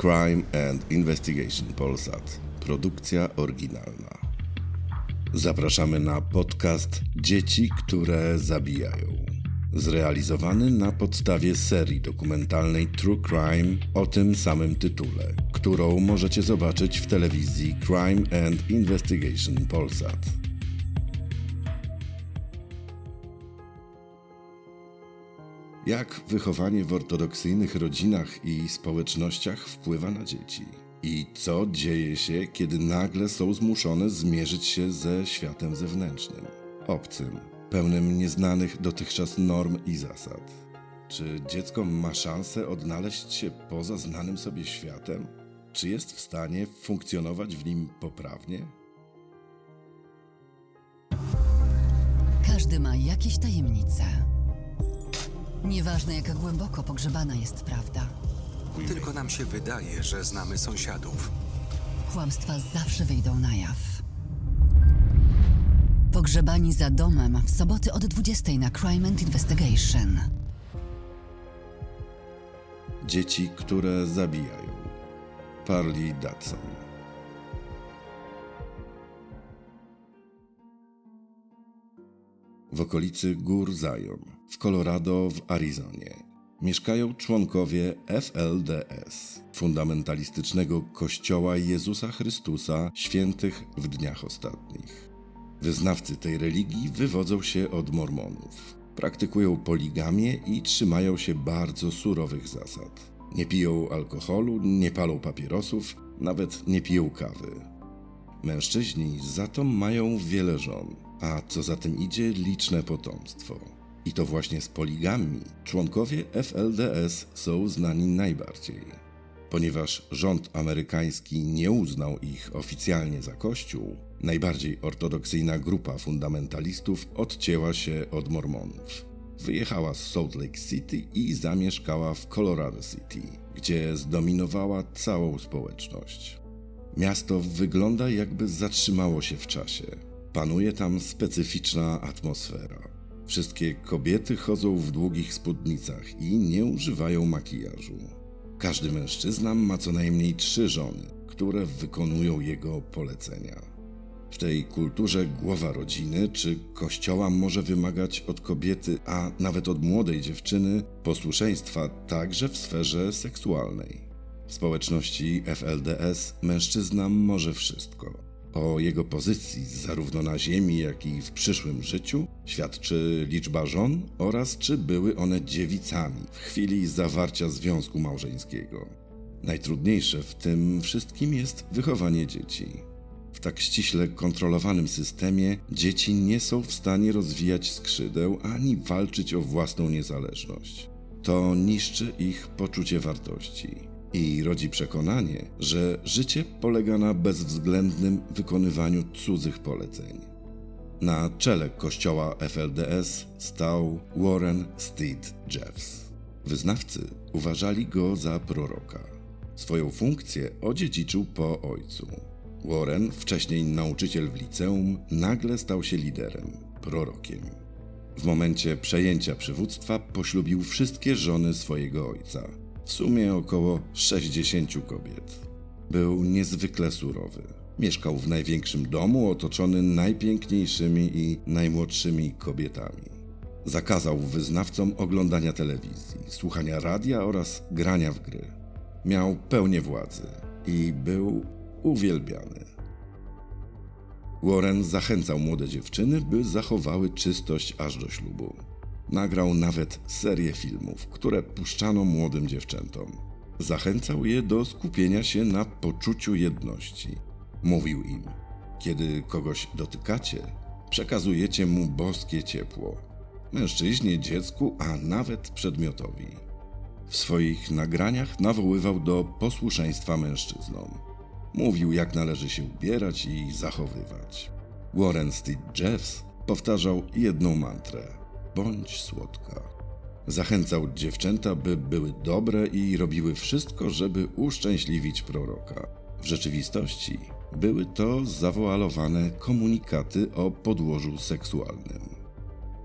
Crime and Investigation Polsat. Produkcja oryginalna. Zapraszamy na podcast Dzieci, które zabijają. Zrealizowany na podstawie serii dokumentalnej True Crime o tym samym tytule, którą możecie zobaczyć w telewizji Crime and Investigation Polsat. Jak wychowanie w ortodoksyjnych rodzinach i społecznościach wpływa na dzieci? I co dzieje się, kiedy nagle są zmuszone zmierzyć się ze światem zewnętrznym, obcym, pełnym nieznanych dotychczas norm i zasad? Czy dziecko ma szansę odnaleźć się poza znanym sobie światem? Czy jest w stanie funkcjonować w nim poprawnie? Każdy ma jakieś tajemnice. Nieważne, jaka głęboko pogrzebana jest prawda. Tylko nam się wydaje, że znamy sąsiadów. Kłamstwa zawsze wyjdą na jaw. Pogrzebani za domem w soboty od 20 na Crime and Investigation. Dzieci, które zabijają. Parli Dudson. W okolicy gór Zion, w Colorado, w Arizonie, mieszkają członkowie FLDS, fundamentalistycznego Kościoła Jezusa Chrystusa Świętych w Dniach Ostatnich. Wyznawcy tej religii wywodzą się od Mormonów. Praktykują poligamię i trzymają się bardzo surowych zasad. Nie piją alkoholu, nie palą papierosów, nawet nie piją kawy. Mężczyźni za to mają wiele żon, a co za tym idzie liczne potomstwo. I to właśnie z poligami członkowie FLDS są znani najbardziej. Ponieważ rząd amerykański nie uznał ich oficjalnie za kościół, najbardziej ortodoksyjna grupa fundamentalistów odcięła się od Mormonów. Wyjechała z Salt Lake City i zamieszkała w Colorado City, gdzie zdominowała całą społeczność. Miasto wygląda jakby zatrzymało się w czasie. Panuje tam specyficzna atmosfera. Wszystkie kobiety chodzą w długich spódnicach i nie używają makijażu. Każdy mężczyzna ma co najmniej trzy żony, które wykonują jego polecenia. W tej kulturze głowa rodziny czy kościoła może wymagać od kobiety, a nawet od młodej dziewczyny, posłuszeństwa także w sferze seksualnej. W społeczności FLDS mężczyzna może wszystko. O jego pozycji zarówno na ziemi, jak i w przyszłym życiu świadczy liczba żon oraz czy były one dziewicami w chwili zawarcia związku małżeńskiego. Najtrudniejsze w tym wszystkim jest wychowanie dzieci. W tak ściśle kontrolowanym systemie dzieci nie są w stanie rozwijać skrzydeł ani walczyć o własną niezależność. To niszczy ich poczucie wartości i rodzi przekonanie, że życie polega na bezwzględnym wykonywaniu cudzych poleceń. Na czele kościoła FLDS stał Warren Steed Jeffs. Wyznawcy uważali go za proroka. Swoją funkcję odziedziczył po ojcu. Warren, wcześniej nauczyciel w liceum, nagle stał się liderem, prorokiem. W momencie przejęcia przywództwa poślubił wszystkie żony swojego ojca, w sumie około 60 kobiet. Był niezwykle surowy. Mieszkał w największym domu otoczony najpiękniejszymi i najmłodszymi kobietami. Zakazał wyznawcom oglądania telewizji, słuchania radia oraz grania w gry. Miał pełnię władzy i był uwielbiany. Warren zachęcał młode dziewczyny, by zachowały czystość aż do ślubu. Nagrał nawet serię filmów, które puszczano młodym dziewczętom. Zachęcał je do skupienia się na poczuciu jedności. Mówił im: Kiedy kogoś dotykacie, przekazujecie mu boskie ciepło. Mężczyźnie, dziecku, a nawet przedmiotowi. W swoich nagraniach nawoływał do posłuszeństwa mężczyznom. Mówił, jak należy się ubierać i zachowywać. Warren Steed Jeffs powtarzał jedną mantrę: bądź słodka. Zachęcał dziewczęta, by były dobre i robiły wszystko, żeby uszczęśliwić proroka. W rzeczywistości były to zawoalowane komunikaty o podłożu seksualnym.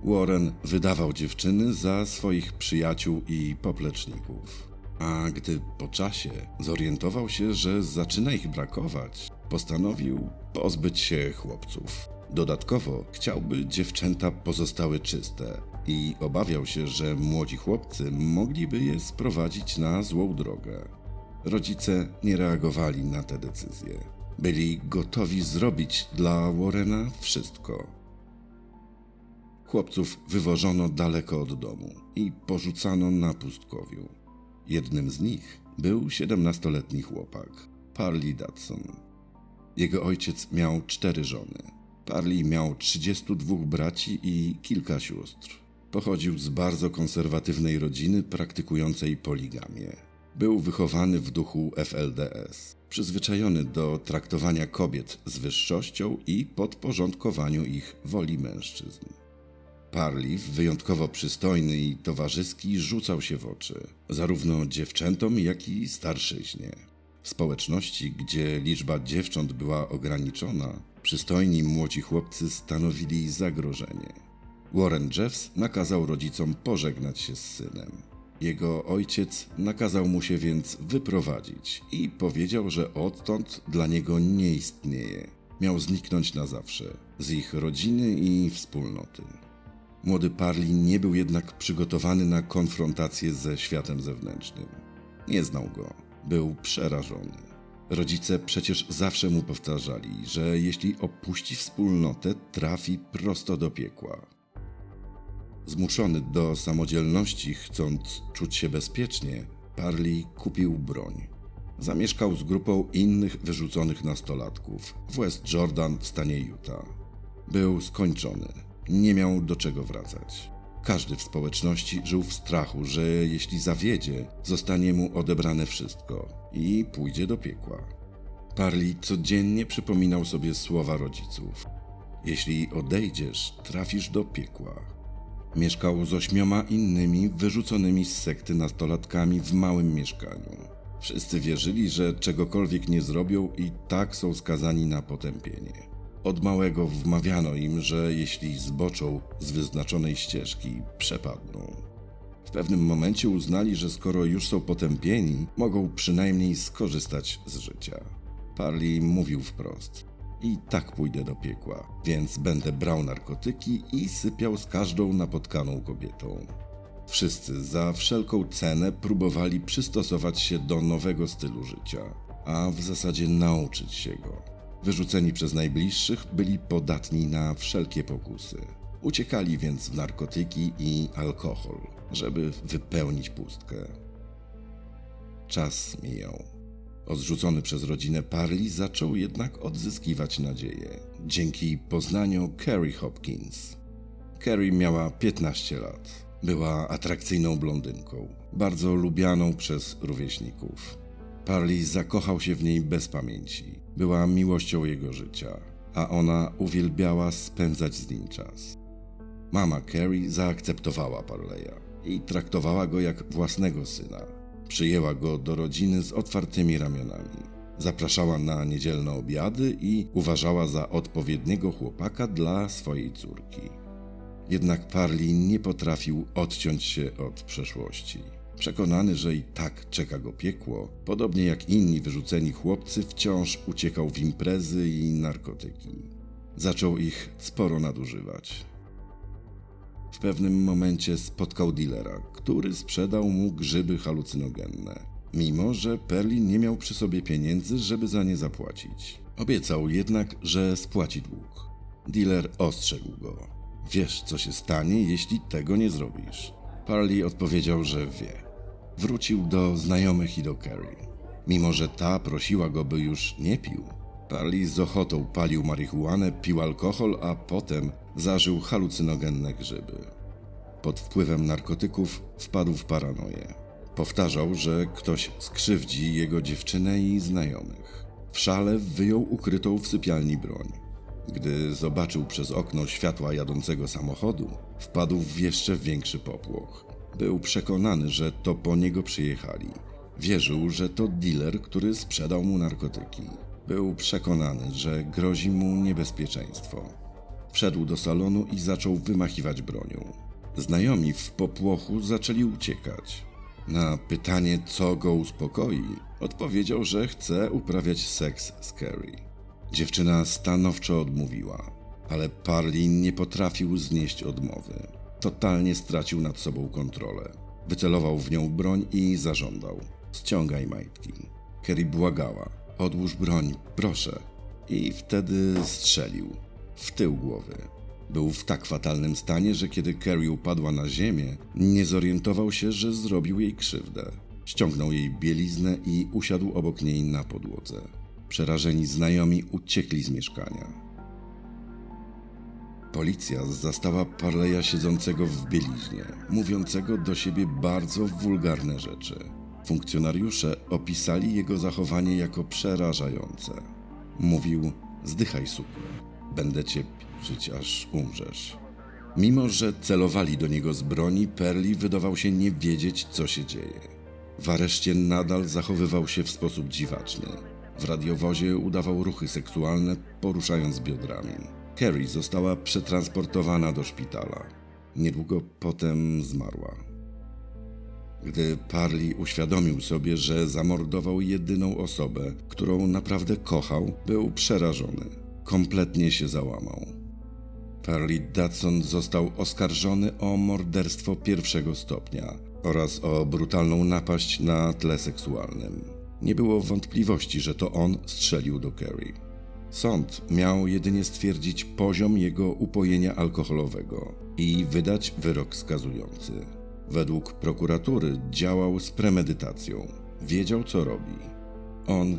Warren wydawał dziewczyny za swoich przyjaciół i popleczników. A gdy po czasie zorientował się, że zaczyna ich brakować, postanowił pozbyć się chłopców. Dodatkowo chciałby dziewczęta pozostały czyste i obawiał się, że młodzi chłopcy mogliby je sprowadzić na złą drogę. Rodzice nie reagowali na te decyzje. Byli gotowi zrobić dla Warrena wszystko. Chłopców wywożono daleko od domu i porzucano na pustkowiu. Jednym z nich był 17-letni chłopak, Parley Dodson. Jego ojciec miał cztery żony. Parley miał 32 braci i kilka sióstr. Pochodził z bardzo konserwatywnej rodziny praktykującej poligamię. Był wychowany w duchu FLDS, przyzwyczajony do traktowania kobiet z wyższością i podporządkowaniu ich woli mężczyzn. Parley, wyjątkowo przystojny i towarzyski, rzucał się w oczy, zarówno dziewczętom, jak i starszyźnie. W społeczności, gdzie liczba dziewcząt była ograniczona, przystojni młodzi chłopcy stanowili zagrożenie. Warren Jeffs nakazał rodzicom pożegnać się z synem. Jego ojciec nakazał mu się więc wyprowadzić i powiedział, że odtąd dla niego nie istnieje. Miał zniknąć na zawsze z ich rodziny i wspólnoty. Młody Parley nie był jednak przygotowany na konfrontację ze światem zewnętrznym. Nie znał go, był przerażony. Rodzice przecież zawsze mu powtarzali, że jeśli opuści wspólnotę, trafi prosto do piekła. Zmuszony do samodzielności, chcąc czuć się bezpiecznie, Parley kupił broń. Zamieszkał z grupą innych wyrzuconych nastolatków w West Jordan w stanie Utah. Był skończony, nie miał do czego wracać. Każdy w społeczności żył w strachu, że jeśli zawiedzie, zostanie mu odebrane wszystko i pójdzie do piekła. Parley codziennie przypominał sobie słowa rodziców: Jeśli odejdziesz, trafisz do piekła. Mieszkał z ośmioma innymi wyrzuconymi z sekty nastolatkami w małym mieszkaniu. Wszyscy wierzyli, że czegokolwiek nie zrobią i tak są skazani na potępienie. Od małego wmawiano im, że jeśli zboczą z wyznaczonej ścieżki, przepadną. W pewnym momencie uznali, że skoro już są potępieni, mogą przynajmniej skorzystać z życia. Parley mówił wprost: I tak pójdę do piekła, więc będę brał narkotyki i sypiał z każdą napotkaną kobietą. Wszyscy za wszelką cenę próbowali przystosować się do nowego stylu życia, a w zasadzie nauczyć się go. Wyrzuceni przez najbliższych byli podatni na wszelkie pokusy. Uciekali więc w narkotyki i alkohol, żeby wypełnić pustkę. Czas mijał. Odrzucony przez rodzinę Parley zaczął jednak odzyskiwać nadzieję dzięki poznaniu Carrie Hopkins. Carrie miała 15 lat. Była atrakcyjną blondynką, bardzo lubianą przez rówieśników. Parley zakochał się w niej bez pamięci. Była miłością jego życia, a ona uwielbiała spędzać z nim czas. Mama Carrie zaakceptowała Parleya i traktowała go jak własnego syna. Przyjęła go do rodziny z otwartymi ramionami. Zapraszała na niedzielne obiady i uważała za odpowiedniego chłopaka dla swojej córki. Jednak Parley nie potrafił odciąć się od przeszłości. Przekonany, że i tak czeka go piekło, podobnie jak inni wyrzuceni chłopcy, wciąż uciekał w imprezy i narkotyki. Zaczął ich sporo nadużywać. W pewnym momencie spotkał dealera, który sprzedał mu grzyby halucynogenne, mimo że Perli nie miał przy sobie pieniędzy, żeby za nie zapłacić. Obiecał jednak, że spłaci dług. Dealer ostrzegł go. Wiesz, co się stanie, jeśli tego nie zrobisz. Parley odpowiedział, że wie. Wrócił do znajomych i do Carrie. Mimo, że ta prosiła go, by już nie pił, Parley z ochotą palił marihuanę, pił alkohol, a potem zażył halucynogenne grzyby. Pod wpływem narkotyków wpadł w paranoję. Powtarzał, że ktoś skrzywdzi jego dziewczynę i znajomych. W szale wyjął ukrytą w sypialni broń. Gdy zobaczył przez okno światła jadącego samochodu, wpadł w jeszcze większy popłoch. Był przekonany, że to po niego przyjechali. Wierzył, że to dealer, który sprzedał mu narkotyki. Był przekonany, że grozi mu niebezpieczeństwo. Wszedł do salonu i zaczął wymachiwać bronią. Znajomi w popłochu zaczęli uciekać. Na pytanie, co go uspokoi, odpowiedział, że chce uprawiać seks z Carrie. Dziewczyna stanowczo odmówiła, ale Parlin nie potrafił znieść odmowy. Totalnie stracił nad sobą kontrolę. Wycelował w nią broń i zażądał: Ściągaj majtki. Carrie błagała: Odłóż broń, proszę. I wtedy strzelił w tył głowy. Był w tak fatalnym stanie, że kiedy Carrie upadła na ziemię, nie zorientował się, że zrobił jej krzywdę. Ściągnął jej bieliznę i usiadł obok niej na podłodze. Przerażeni znajomi uciekli z mieszkania. Policja zastała Parleya siedzącego w bieliźnie, mówiącego do siebie bardzo wulgarne rzeczy. Funkcjonariusze opisali jego zachowanie jako przerażające. Mówił: Zdychaj, suku, będę cię żyć aż umrzesz. Mimo, że celowali do niego z broni, Perli wydawał się nie wiedzieć, co się dzieje. W areszcie nadal zachowywał się w sposób dziwaczny. W radiowozie udawał ruchy seksualne, poruszając biodrami. Carrie została przetransportowana do szpitala. Niedługo potem zmarła. Gdy Parli uświadomił sobie, że zamordował jedyną osobę, którą naprawdę kochał, był przerażony. Kompletnie się załamał. Parli Dudson został oskarżony o morderstwo pierwszego stopnia oraz o brutalną napaść na tle seksualnym. Nie było wątpliwości, że to on strzelił do Kerry. Sąd miał jedynie stwierdzić poziom jego upojenia alkoholowego i wydać wyrok skazujący. Według prokuratury działał z premedytacją. Wiedział, co robi. On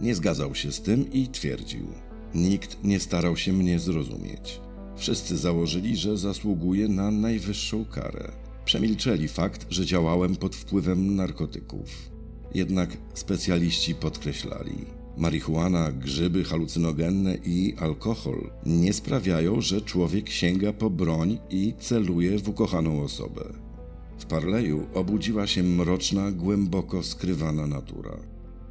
nie zgadzał się z tym i twierdził: Nikt nie starał się mnie zrozumieć. Wszyscy założyli, że zasługuję na najwyższą karę. Przemilczeli fakt, że działałem pod wpływem narkotyków. Jednak specjaliści podkreślali: marihuana, grzyby halucynogenne i alkohol nie sprawiają, że człowiek sięga po broń i celuje w ukochaną osobę. W Parleju obudziła się mroczna, głęboko skrywana natura.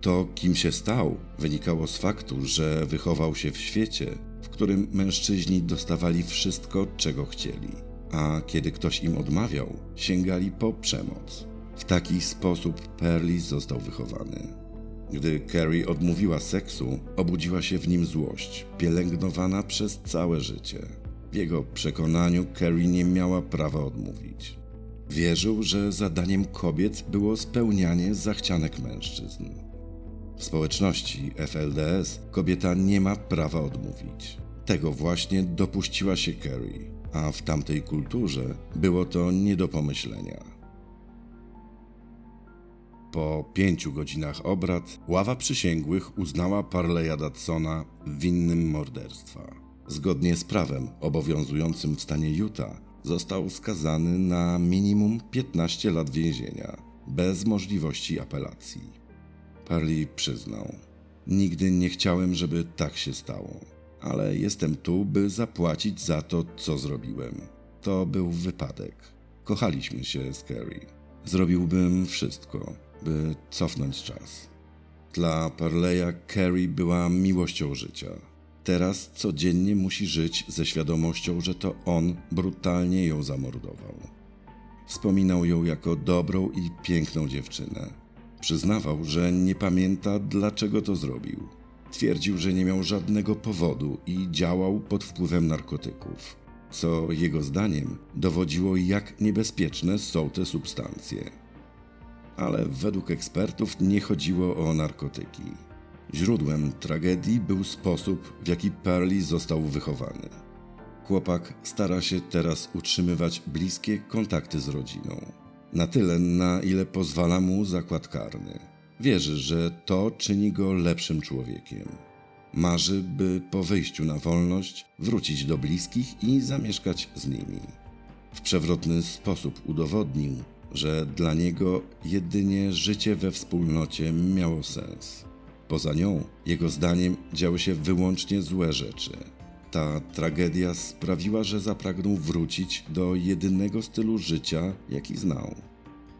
To, kim się stał, wynikało z faktu, że wychował się w świecie, w którym mężczyźni dostawali wszystko, czego chcieli, a kiedy ktoś im odmawiał, sięgali po przemoc. W taki sposób Perli został wychowany. Gdy Carrie odmówiła seksu, obudziła się w nim złość, pielęgnowana przez całe życie. W jego przekonaniu Carrie nie miała prawa odmówić. Wierzył, że zadaniem kobiet było spełnianie zachcianek mężczyzn. W społeczności FLDS kobieta nie ma prawa odmówić. Tego właśnie dopuściła się Carrie, a w tamtej kulturze było to nie do pomyślenia. Po pięciu godzinach obrad ława przysięgłych uznała Parleya Dadsona winnym morderstwa. Zgodnie z prawem obowiązującym w stanie Utah został skazany na minimum 15 lat więzienia, bez możliwości apelacji. Parley przyznał: Nigdy nie chciałem, żeby tak się stało, ale jestem tu, by zapłacić za to, co zrobiłem. To był wypadek. Kochaliśmy się z Carrie. Zrobiłbym wszystko, by cofnąć czas. Dla Parleya Carrie była miłością życia. Teraz codziennie musi żyć ze świadomością, że to on brutalnie ją zamordował. Wspominał ją jako dobrą i piękną dziewczynę. Przyznawał, że nie pamięta, dlaczego to zrobił. Twierdził, że nie miał żadnego powodu i działał pod wpływem narkotyków, co jego zdaniem dowodziło, jak niebezpieczne są te substancje. Ale według ekspertów nie chodziło o narkotyki. Źródłem tragedii był sposób, w jaki Perli został wychowany. Chłopak stara się teraz utrzymywać bliskie kontakty z rodziną. Na tyle, na ile pozwala mu zakład karny. Wierzy, że to czyni go lepszym człowiekiem. Marzy, by po wyjściu na wolność wrócić do bliskich i zamieszkać z nimi. W przewrotny sposób udowodnił, że dla niego jedynie życie we wspólnocie miało sens. Poza nią, jego zdaniem, działy się wyłącznie złe rzeczy. Ta tragedia sprawiła, że zapragnął wrócić do jedynego stylu życia, jaki znał.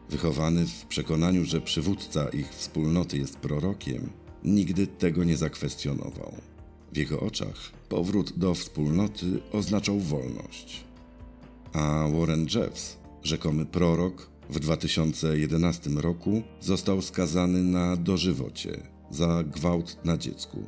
Wychowany w przekonaniu, że przywódca ich wspólnoty jest prorokiem, nigdy tego nie zakwestionował. W jego oczach powrót do wspólnoty oznaczał wolność. A Warren Jeffs, rzekomy prorok, W 2011 roku został skazany na dożywocie za gwałt na dziecku.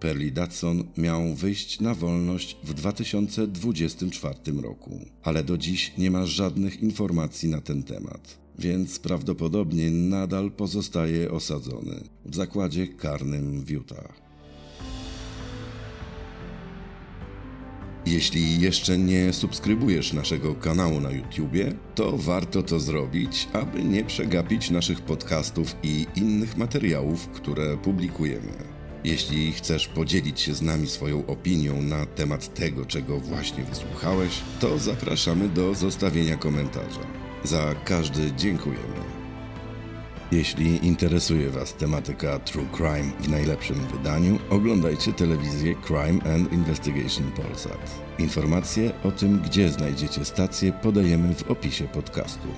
Perli Datson miał wyjść na wolność w 2024 roku, ale do dziś nie ma żadnych informacji na ten temat, więc prawdopodobnie nadal pozostaje osadzony w zakładzie karnym w Utah. Jeśli jeszcze nie subskrybujesz naszego kanału na YouTubie, to warto to zrobić, aby nie przegapić naszych podcastów i innych materiałów, które publikujemy. Jeśli chcesz podzielić się z nami swoją opinią na temat tego, czego właśnie wysłuchałeś, to zapraszamy do zostawienia komentarza. Za każdy dziękujemy. Jeśli interesuje Was tematyka True Crime w najlepszym wydaniu, oglądajcie telewizję Crime and Investigation Polsat. Informacje o tym, gdzie znajdziecie stację, podajemy w opisie podcastu.